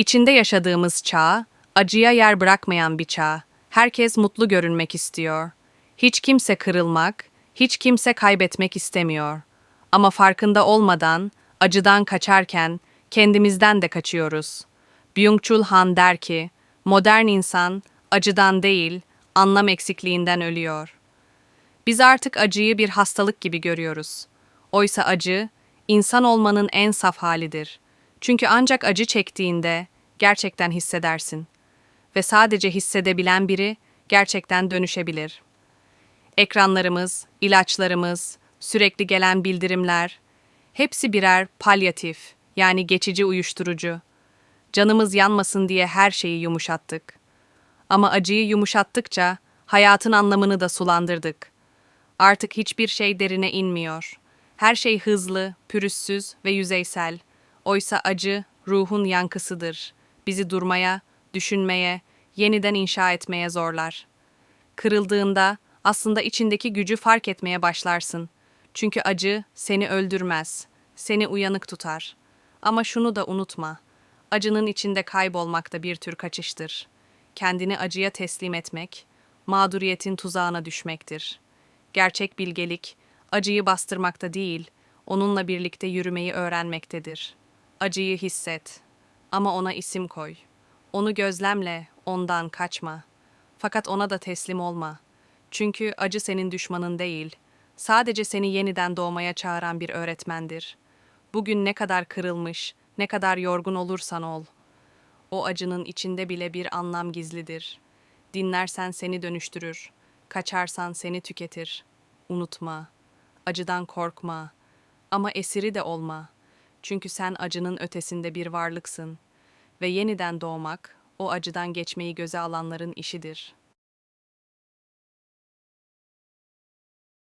İçinde yaşadığımız çağ, acıya yer bırakmayan bir çağ. Herkes mutlu görünmek istiyor. Hiç kimse kırılmak, hiç kimse kaybetmek istemiyor. Ama farkında olmadan, acıdan kaçarken kendimizden de kaçıyoruz. Byung-Chul Han der ki, modern insan acıdan değil, anlam eksikliğinden ölüyor. Biz artık acıyı bir hastalık gibi görüyoruz. Oysa acı, insan olmanın en saf halidir. Çünkü ancak acı çektiğinde gerçekten hissedersin. Ve sadece hissedebilen biri gerçekten dönüşebilir. Ekranlarımız, ilaçlarımız, sürekli gelen bildirimler, hepsi birer palyatif, yani geçici uyuşturucu. Canımız yanmasın diye her şeyi yumuşattık. Ama acıyı yumuşattıkça hayatın anlamını da sulandırdık. Artık hiçbir şey derine inmiyor. Her şey hızlı, pürüzsüz ve yüzeysel. Oysa acı ruhun yankısıdır. Bizi durmaya, düşünmeye, yeniden inşa etmeye zorlar. Kırıldığında aslında içindeki gücü fark etmeye başlarsın. Çünkü acı seni öldürmez, seni uyanık tutar. Ama şunu da unutma. Acının içinde kaybolmak da bir tür kaçıştır. Kendini acıya teslim etmek, mağduriyetin tuzağına düşmektir. Gerçek bilgelik, acıyı bastırmakta değil, onunla birlikte yürümeyi öğrenmektedir. Acıyı hisset ama ona isim koy. Onu gözlemle, ondan kaçma. Fakat ona da teslim olma. Çünkü acı senin düşmanın değil, sadece seni yeniden doğmaya çağıran bir öğretmendir. Bugün ne kadar kırılmış, ne kadar yorgun olursan ol. O acının içinde bile bir anlam gizlidir. Dinlersen seni dönüştürür, kaçarsan seni tüketir. Unutma, acıdan korkma ama esiri de olma. Çünkü sen acının ötesinde bir varlıksın ve yeniden doğmak o acıdan geçmeyi göze alanların işidir.''